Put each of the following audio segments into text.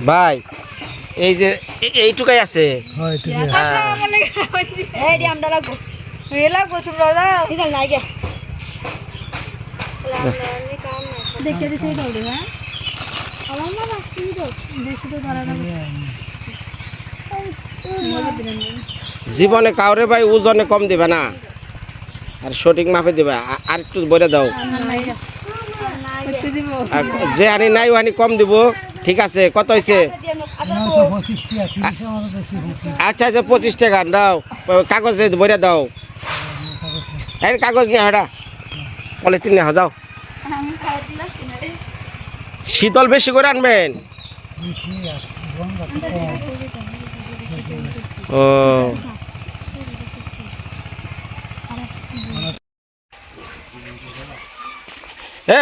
ভাই এই যে এইটুকাই আছে হয় হ্যাঁ জীবনে কাউরে ভাই ওজনে কম দিবে না আর সঠিক মাপে দিবে আর একটু বলে দাও যে আনি নাই ও আনি কম দিব ঠিক আছে, কত হয়েছে আচ্ছা আচ্ছা পঁচিশ টাকা, দাও, কাগজে বইরে দাও। এই কাগজ নিয়ে হটা। পলিথিন নিয়ে যাও। শীতল বেশি করে আনবেন। ও।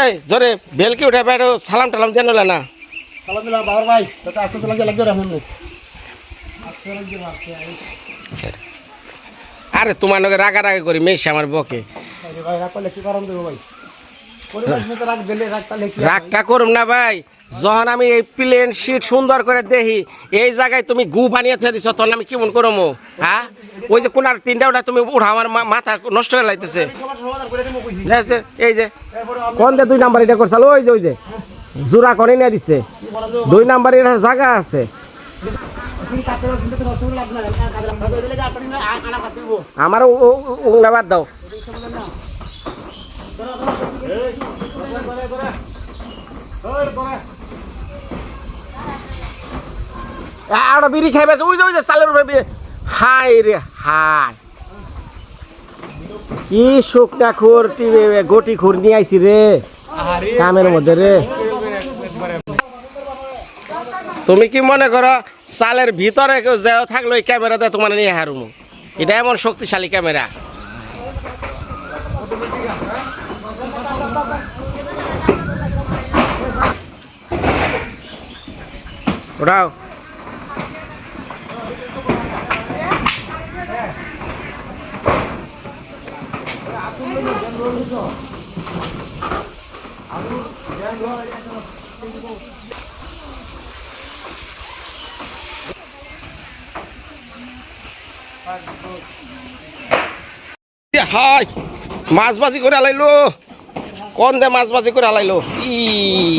এই, জোরে, বেলকি উঠে বেড়ো সালাম টালাম দিয়ে না। আলহামদুলিল্লাহ বাবার ভাই আসতে আরে তোমার নগে রাগারাগি করি মেশে আমার বকে। ভাই করলে কি কারণ দেবো ভাই? রাগটা করুম না ভাই। যখন আমি এই প্লেন শিট সুন্দর করে দেখি এই জায়গায় তুমি গু বানিয়ে ফেলে দিছ তখন আমি কেমন করব হ্যাঁ? ওই যে কোনার টিনটা ওটা তুমি উঠা আমার মাথা নষ্ট করে লাইতেছে। কইছি এই যে- কোন দুই নাম্বার এটা করছাল ওই যে ওই যে। জোড়া করে নিয়ে দিছে। দুই নাম্বার এটার জায়গা আছে। আমার বাদ দাও। আর বিড়ি খাইবে ওই যে ওই যে চালের উপরে হাই রে হাই কি শুকনা খুর টিভি গটি খুর নিয়ে আইছি রে। কামের মধ্যে রে। তুমি কি মনে করো চালের ভিতরে কেউ যে থাকল এই ক্যামেরাতে তোমার নিয়ে হারুম? এটা এমন শক্তিশালী ক্যামেরা। ওটাও। হাই মাছ বাজি করে আলাইলো। কোন দে মাছ বাজি করে আলাইলো। ই।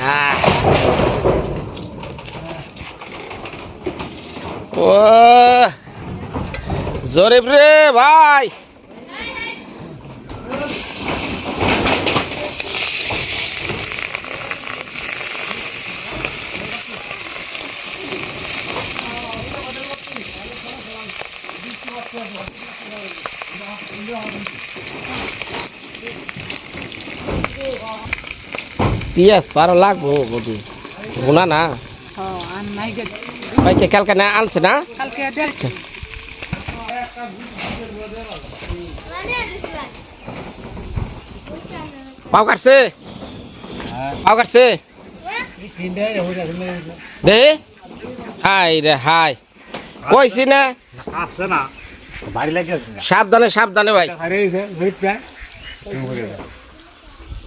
হ্যাঁ। ও জরিফ রে ভাই। পিঁয়াজ তো আরও লাগবো বদি গুনা না আর নাই গে ভাই কে কালকে না আনছে না পাও কাটছে পাও কাটছে দে হাই রে হাই কইছি না? আসছে না। বাড়ি লাগে সাবধানে সাবধানে ভাই।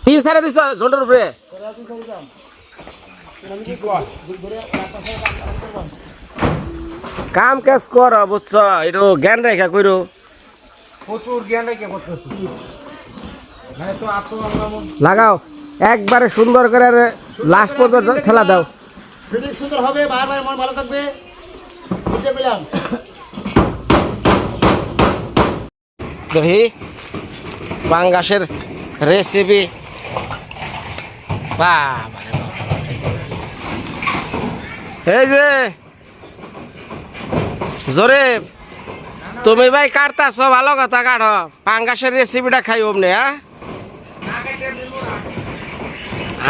কি সারে দিছ ঝোলের উপরে? কাম কাজ কর বুঝছ? একটু জ্ঞান রেখা কইরো। প্রচুর জ্ঞান রেখে করতেছি মানে তো আতো আমরা লাগাও। একবারে সুন্দর করে লাস্ট পর্যন্ত ঠেলা দাও। সুন্দর। হবে বারবার মন ভালো থাকবে। বুঝতে পেলাম দহি পাঙ্গাসের রেসিপি এই যে জোরে তুমি ভাই কাটতাছ, ভালো কথা কাটো। পাঙ্গাসের রেসিপিটা খাই অমনে হ্যাঁ?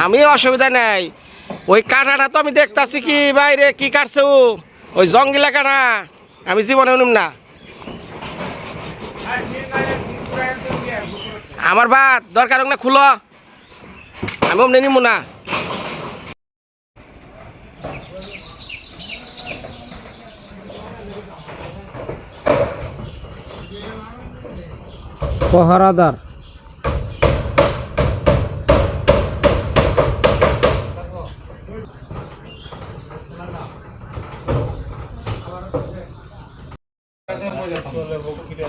আমি অসুবিধা নেই। ওই কাঁটাটা তো আমি দেখতাছি কি বাইরে কি কাটছে ও? ওই জঙ্গিলা কাটা, আমি জীবনে উনুম না। আমার ভাত, দরকার হোক না খুলো। আমি অমনি নিব না পহারাদার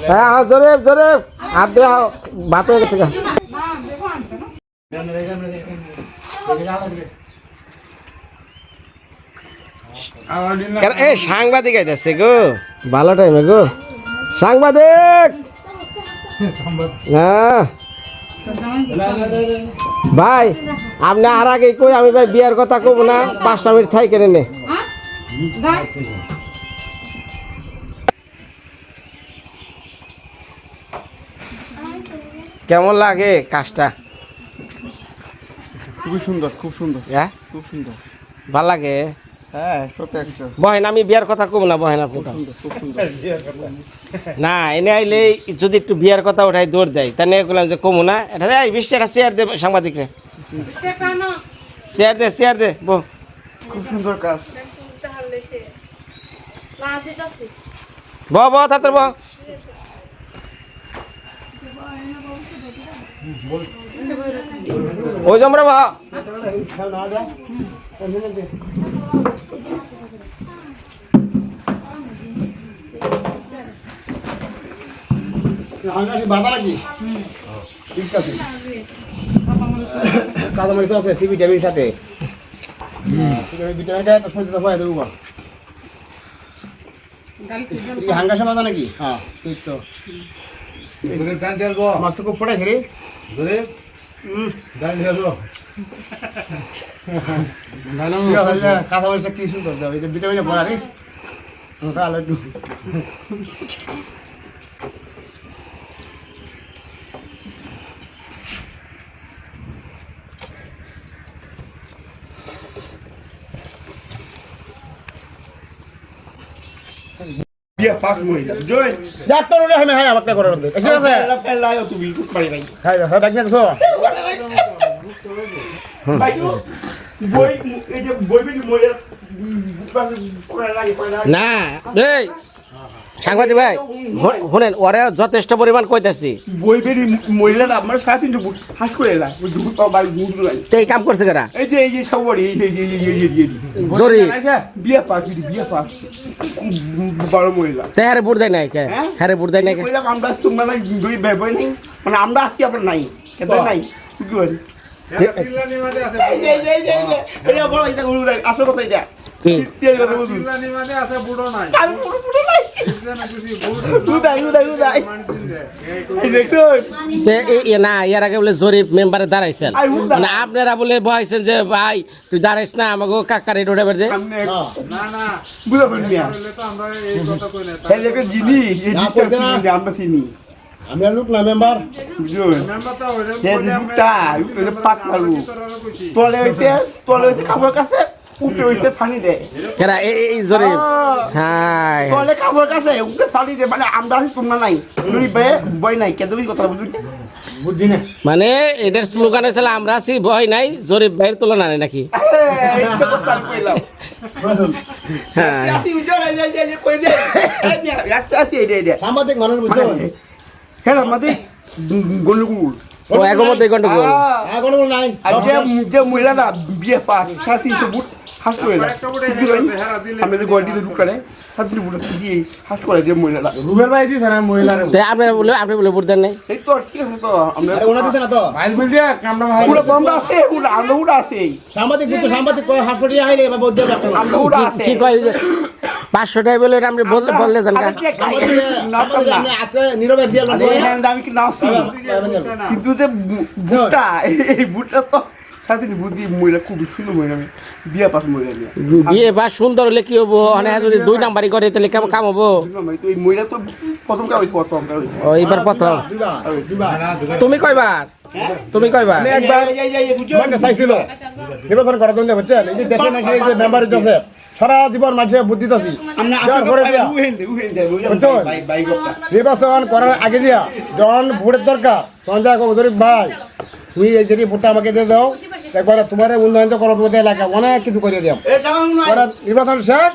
হ্যাঁ হ্যাঁ জরেব হাত দেওয়া ভাত হয়ে গেছে এ সাংবাদিক আইতেছে গো, ভালো টাইমে গো। সাংবাদিক! হ্যাঁ। ভাই, আপনি আর আগে কই, আমি ভাই বিয়ার কথা কব না, পাঁচটা মিনিট থাই কেনে নে। কেমন লাগে কাজটা? খুবই সুন্দর খুব সুন্দর হ্যাঁ খুব সুন্দর। ভালো লাগে? হ্যাঁ বহেন আমি বিয়ার কথা কব না বহেন আপনি না এনে আইলে যদি একটু বিয়ার কথা উঠাই দৌড় দেয় তা নিয়ে বললাম যে কমু না। এটা এই বিশ টাকা চেয়ার দে সাংবাদিকরে চেয়ার দে চেয়ার দে বো খুব সুন্দর কাজ। ব ব তাতে ব ওই জমরে বা বাবা নাকি ঠিক আছে কাঁচামরিচ আছে সি ভিটামিন সাথে তো তো হয়ে হাঙ্গাসা বাজা নাকি? হ্যাঁ ঠিক তো। दुरीप डान्स हेल्बो मस्तको फुटाइस रे दुरीप डान्स हेल्बो काथा वर्ष बोला रे মহিলা আমাকে দে ঠিক আছে তুমি পারি ভাই না তো ভাই বই এই যে মহিলা না এই সাংবাদিক ভাই শুনেন ওরে যথেষ্ট পরিমাণ কইতাছি বই বেরি মহিলাটা আমার সাড়ে তিনটে হাস করে এলা তো এই কাম করছে কেরা এই যে এই যে সবরি এই যে এই যে এই যে জরি বিয়া পাস বিয়া পাস বড় মহিলা তে হারে বুড় দেয় নাই কে হ্যাঁ? হারে বুড় দেয় নাই কে কইলাম আমরা তোমরা নাই দুই ব্যবহার নাই মানে আমরা আসি আপনার নাই কেন নাই কি করি এই এই এই এই এই বড় এটা আসল কথা এটা না এর আগে বলে জরিপ মেম্বারে দাঁড়াইছেন। মানে আপনারা বলে বহাইছেন যে ভাই তুই দাঁড়াইস না আমাকে কাকারে ডোটা চিনি। আমরা লোক না মেম্বার তলে তলে কাপড় কাছে। উপরে হইছে ছানি দেয় কেরা এই এই জরিপ হাই। তলে কাপড় কাছে উপরে ছানি দেয় মানে আমরা আছি তোমরা নাই। তুমি বে বই নাই কেন তুমি কথা না। মানে এটার স্লোগান হয়েছিল আমরা আছি ভয় নাই জরিপ ভাইয়ের তুলনা নেই নাকি? হ্যাঁ দে? দে দে সাংবাদিক মানুষ বুঝছ? হ্যাঁ আমাদের গন্ডগোল? ও এগো মধ্যে গন্ডগোল। আর নাই। যে মহিলাটা বিয়ে পাস তিনশো বুট। হাস করে না আমি যে গল্লিতে ঢুকালে সাড়ে তিনশো বুট দিয়ে হাস করে যে মহিলাটা রুবেল ভাই দিছে না মহিলার তে বলে আপনি বলে বুঝ দেন নাই। এই তো ঠিক আছে তো? আমরা ওনা দিছে না তো? উড়া তো আমরা আছে উড়া আমরা উড়া আছে। সাংবাদিক বুঝতো সাংবাদিক কয় হাসপাতালে আইলে বা বদ্দে বাক্য আমরা উড়া আছে। কি কয় পাঁচশো টাকা বলে আপনি বললে যান দিয়ে নাচি কিন্তু যে বুটটা এই বুটটা তো বুদ্ধি মহিলা খুব সুন্দর মহিলা আমি বিয়ে পাস মহিলা বিয়ে বা সুন্দর হলে কি হব? মানে যদি দুই নাম্বারই করে তাহলে কেমন কাম হব? এই মহিলা তো প্রথম কাজ হয়েছে প্রথম কাজ হয়েছে। এইবার প্রথম। তুমি কয়বার? তুমি কয়বার একবার মানে চাইছিল। নির্বাচন করার জন্য বুঝছেন এই যে দেশের মানুষের যে মেম্বার আছে সারা জীবন মানুষের বুদ্ধি বুঝছ? নির্বাচন করার আগে দিয়া যখন ভোটের দরকার তখন যা গরিব ভাই তুমি এই যদি ভোটটা আমাকে দিয়ে দাও একবার তোমার উন্নয়ন তো করব এলাকা অনেক কিছু করে দিও পরে নির্বাচন শেষ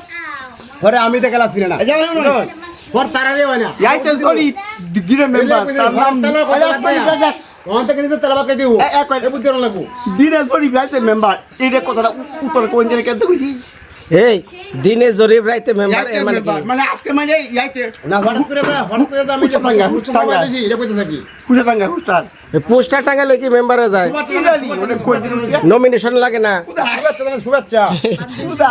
পরে আমি তো গেলা ছিলেন না। পর তারারে হয় না। দিনে মেম্বার তার নাম থেকে তেলাবাদ দিব এক। বুদ্ধি লাগবো। দিনে মেম্বার এই কথাটা উত্তর কোন জায়গায় কেন কইছি এই দিনে জরিপ রাইতে মেম্বার ইয়াইতে মানে মানে আজকে মানে ইয়াইতে। না হঠাৎ করে হঠাৎ করে আমি যে টাঙ্গা, পুষ্টি টাঙ্গা। এটা কইতে থাকি কুড়ে টাঙ্গা হুস্তার এই পোস্টার টাঙালে কি মেম্বারে যায়? মানে নমিনেশন লাগে না। শুভেচ্ছা। শুভেচ্ছা।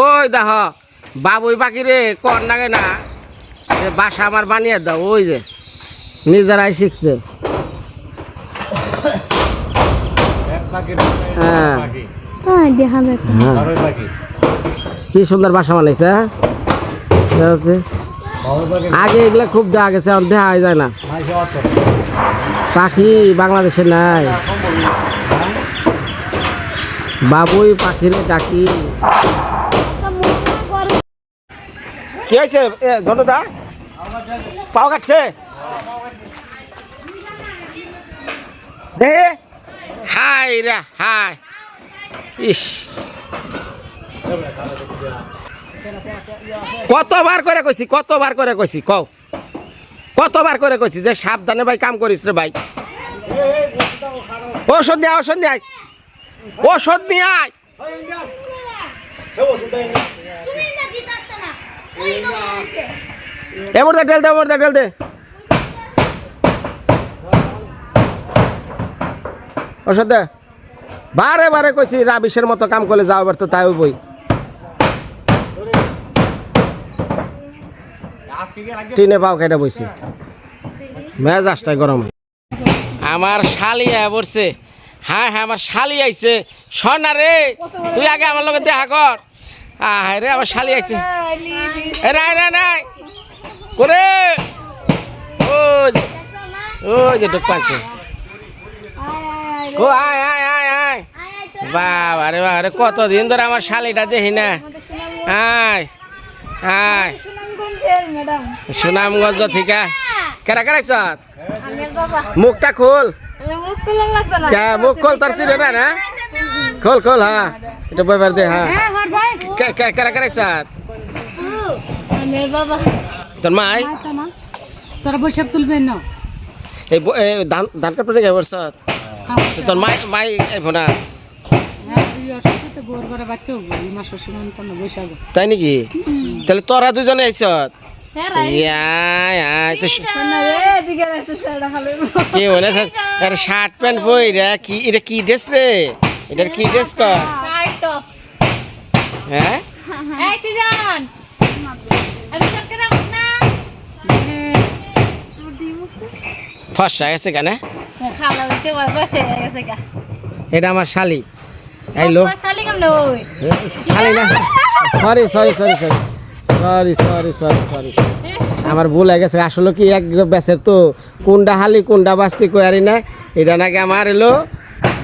ওই দেখ বাবুই পাখি রে কর নাগে না। যে বাসা আমার বানিয়ে দাও ওই যে নিজেরাই শিখছে। হ্যাঁ। হ্যাঁ যায় কি সুন্দর বাসা বানাইছে হ্যাঁ? আগে এগুলা খুব দেখা গেছে এখন দেখা যায় না। পাখি বাংলাদেশে নাই। বাবুই পাখিরে ডাকি। কি হয়েছে? ধনুদা পাও কাটছে? দেখে। হাই রে হাই। ইস। কতবার করে কইছি কতবার করে কইছি কও। কতবার করে কইছি যে সাবধানে ভাই কাম করিস রে ভাই। ওষুধ নিয়ে আয়, ওষুধ নিয়ে আয়। ওষুধ নিয়ে আয় তুমি না দিতাত না ওই না হইছে এমর দে ডেল দে এমর দে ডেল দে। ওষুধ দে। বারে বারে কইছি, রাবিশের মতো কাম করলে যাও, এবার তো তাই বই টিনে পাও কেটে বইছি। মেজাজটাই গরম। আমার শালি পড়ছে। হ্যাঁ হ্যাঁ আমার শালি আইছে। শোনা রে, তুই আগে আমার লগে দেখা কর। আয় রে আবার শালি আছে রায় রায় রায় করে? ও ও যে ঢুক পাচ্ছে ও আয় আয় আয় আয়। বাবা রে বাবা রে কতদিন ধরে আমার শালিটা দেখি না। আয় আয়। সুনামগঞ্জ থিকা। কেরা কেরা চত মুখটা খোল। মুখ খোল তোর সিরে না? খোল খোল হ্যাঁ এটা বইবার দে হ্যাঁ কারা কারা তোর মাই? তোরা বৈশাখ তুলবে না। এই ধান কাটতে গেছে ওর সাথ তোর মাই মাই ভোনা। তাই নাকি? তাহলে তোরা দুজনে আইস কি মনে শার্ট প্যান্ট বই রে কি এটা কি ড্রেস রে? এটার কি ড্রেস কর হ্যাঁ? এই সিজন! আমি চক্কে রাখ না। গেছে কেন খালা হইছে বসে গেছে গা। এটা আমার শালি। তোমার শালি কেমন ওই? শালি না? Sorry sorry sorry sorry sorry sorry sorry sorry আমার ভুল হয়ে গেছে। আসলে কি এক বেসের তো কোনটা হালি কোনটা বাস্তি কয়ারি না? এটা নাকি আমার এলো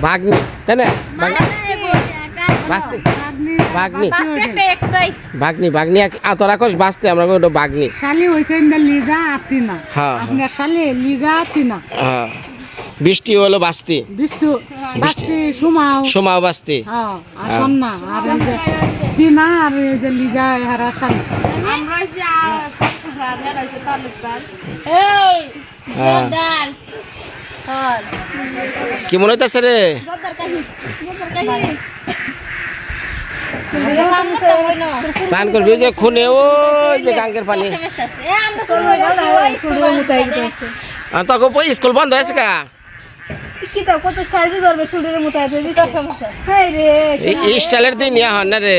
ভাগ্নি। তাই না? বাগনি। বাগনি। বাঁচতে আমরা ওটা বাগনি। শালি হইছেন না লিগা আতি হ্যাঁ। শালি লিগা আতি হ্যাঁ। বৃষ্টি হলো বাস্তি। বৃষ্টি সুমাও। সুমাও বাস্তি। হ্যাঁ, আসাম না। আর শালি। কি মনে হইতাছে রে? স্নান করবি যে খুনে ওই যে গাঙ্গের পানি। স্কুল বন্ধ হয়েছে কা? স্টাইলের দিন ইয়া হন না রে।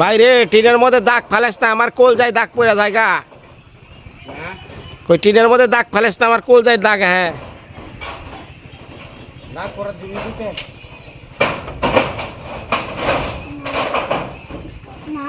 বাইরে টিনের মধ্যে দাগ ফেলেস না আমার কোল যায় দাগ পড়ে জায়গা কই টিনের মধ্যে দাগ ফেলেস না আমার কোল যায় দাগ হ্যাঁ না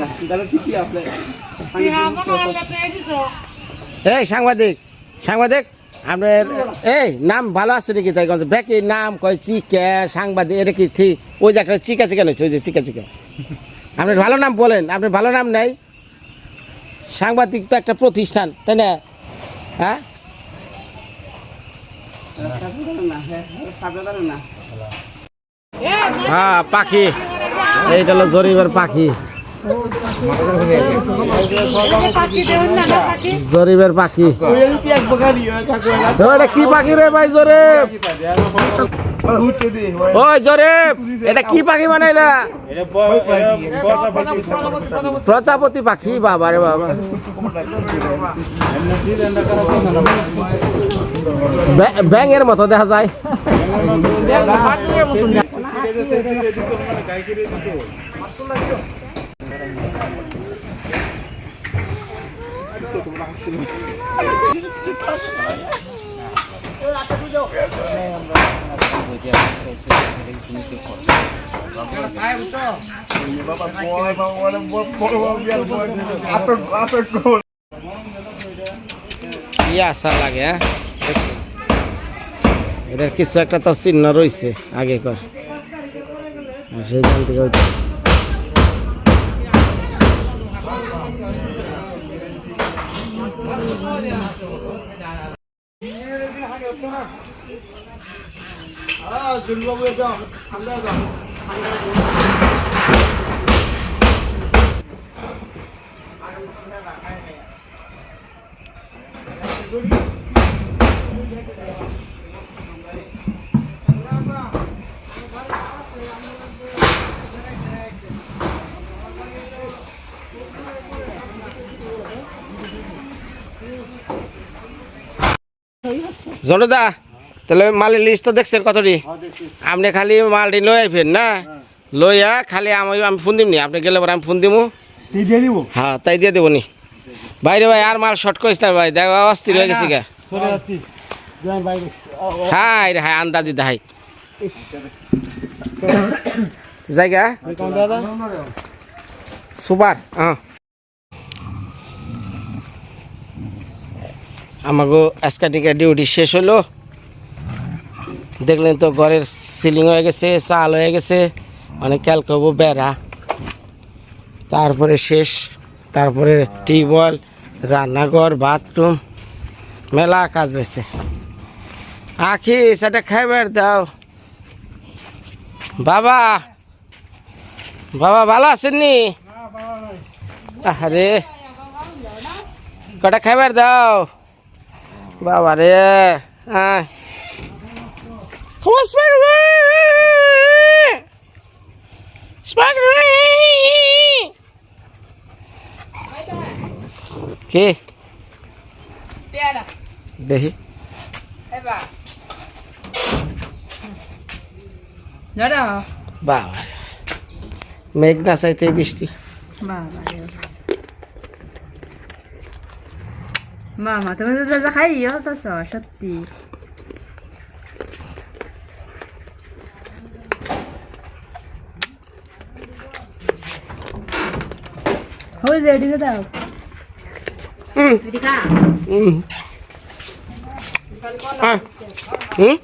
না দাদা ঠিক আছে আমরা আল্লাহ পেয়ে দিছো এই সাংবাদিক সাংবাদিক আপনার, এই, নাম ভালো আছে নাকি? তাই ব্যাকি নাম কয়, চিকে, সাংবাদিক, এটা কি ঠিক? ওই একটা চিকা চিকেন হয়েছে ওই যে চিকা চিকা। আপনার ভালো নাম বলেন আপনার ভালো নাম নেই। সাংবাদিক তো একটা প্রতিষ্ঠান, তাই না? হ্যাঁ? হ্যাঁ পাখি। এইটা হলো জরিবের পাখি। জরিবের পাখি। এটা কি পাখি রে ভাই জরিব ওই এটা কি পাখি বানাইলা প্রজাপতি পাখি, বাবা রে বাবা। ব্যাং- ব্যাঙের মতো দেখা যায় বয় বাবা বলে বড় বাবা বিয়ার বয় আপেল আপেল কোল কি আশা লাগে হ্যাঁ? এটার কিছু একটা তো চিহ্ন রয়েছে আগে কর আর সেই দাও জনদা তাহলে মালের লিস্ট তো দেখছেন কতটি? আপনি খালি মালটি লই আইফেন না? লইয়া খালি আমি আমি ফোন দিমনি। আপনি গেলে পরে আমি ফোন দিমু। তুই দিয়ে দিব? হ্যাঁ তাই দিয়ে দেবো নি বাইরে ভাই আর মাল শর্ট করিস না ভাই। দেখ অস্থির হয়ে গেছি গা। চলে যাচ্ছি। যাই বাইরে। হাই রে হাই আন্দাজি দেখাই। জায়গা? কোন দাদা সুপার হ্যাঁ। আমাকে আজকাটিকে ডিউটি শেষ হলো দেখলেন তো ঘরের সিলিং হয়ে গেছে, চাল হয়ে গেছে অনেক ক্যালকবো বেড়া। তারপরে শেষ, তারপরে টিউবওয়েল, রান্নাঘর, বাথরুম, মেলা কাজ রয়েছে আখি, সেটা খাইবার দাও। বাবা বাবা, ভালো আছেননি আরে কটা খাইবার দাও? বাবা রে আয়। Come on, Spider-Man! Spider-Man! কে? দেখি। বাবা। মেঘ না চাইতে বৃষ্টি। মামা তুমি তো যা খাইও তো সত্যি। হয়ে যায় এদিকে দাও। এদিকে হুম। হুম।